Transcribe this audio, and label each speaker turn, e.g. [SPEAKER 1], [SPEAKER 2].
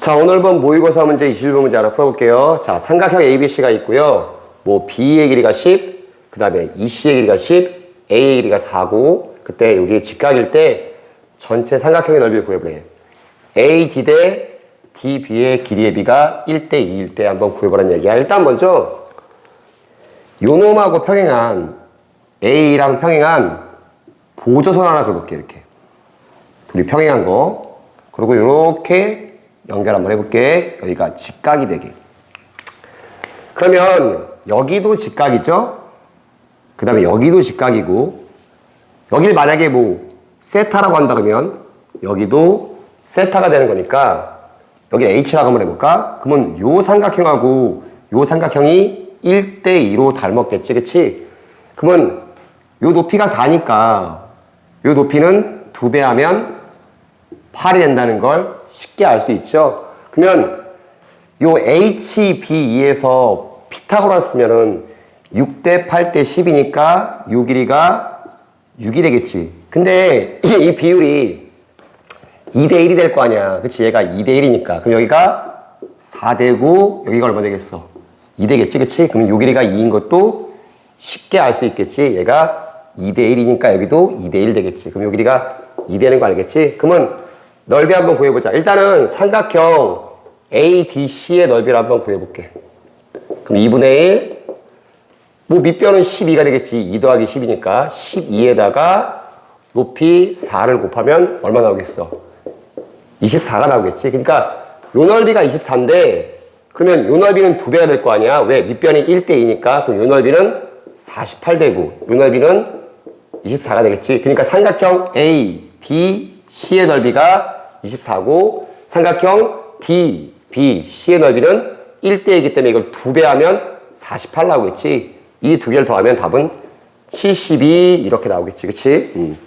[SPEAKER 1] 자, 오늘 본 모의고사 문제 21번 문제 하나 풀어볼게요. 자, 삼각형 ABC가 있고요. 뭐 B의 길이가 10, 그 다음에 EC의 길이가 10, A의 길이가 4고, 그때 여기 직각일 때 전체 삼각형의 넓이를 구해보래. AD 대 DB의 길이의 비가 1대 2일 때 한번 구해보라는 얘기야. 일단 먼저 요 놈하고 평행한 A랑 평행한 보조선 하나 그려볼게 이렇게 둘이 평행한 거 그리고 이렇게 연결 한번 해볼게 여기가 직각이 되게 그러면 여기도 직각이죠 그 다음에 여기도 직각이고 여길 만약에 뭐 세타라고 한다 그러면 여기도 세타가 되는 거니까 여기 H라고 한번 해볼까? 그러면 요 삼각형하고 요 삼각형이 1대2로 닮았겠지, 그치? 그러면 요 높이가 4니까 요 높이는 두배 하면 8이 된다는 걸 쉽게 알 수 있죠? 그러면 요 HB2에서 피타고라스면은 6대 8대 10이니까 요 길이가 6이 되겠지. 근데 이 비율이 2대 1이 될 거 아니야. 그치? 얘가 2대 1이니까. 그럼 여기가 4되고 여기가 얼마 되겠어? 2 되겠지, 그치? 그럼 요 길이가 2인 것도 쉽게 알 수 있겠지. 얘가 2대 1이니까 여기도 2대 1 되겠지. 그럼 요 길이가 2 되는 거 알겠지? 그러면 넓이 한번 구해보자. 일단은 삼각형 ADC의 넓이를 한번 구해볼게. 그럼 2분의 1. 뭐 밑변은 12가 되겠지. 2 더하기 10이니까 12에다가 높이 4를 곱하면 얼마 나오겠어? 24가 나오겠지. 그러니까 요 넓이가 24인데 그러면 요 넓이는 두 배가 될 거 아니야. 왜? 밑변이 1대2니까 그럼 요 넓이는 48되고 요 넓이는 24가 되겠지. 그러니까 삼각형 A, B, C의 넓이가 24고 삼각형 D, B, C의 넓이는 1대2이기 때문에 이걸 두 배 하면 48 나오겠지. 이 두 개를 더하면 답은 72 이렇게 나오겠지. 그치? 음.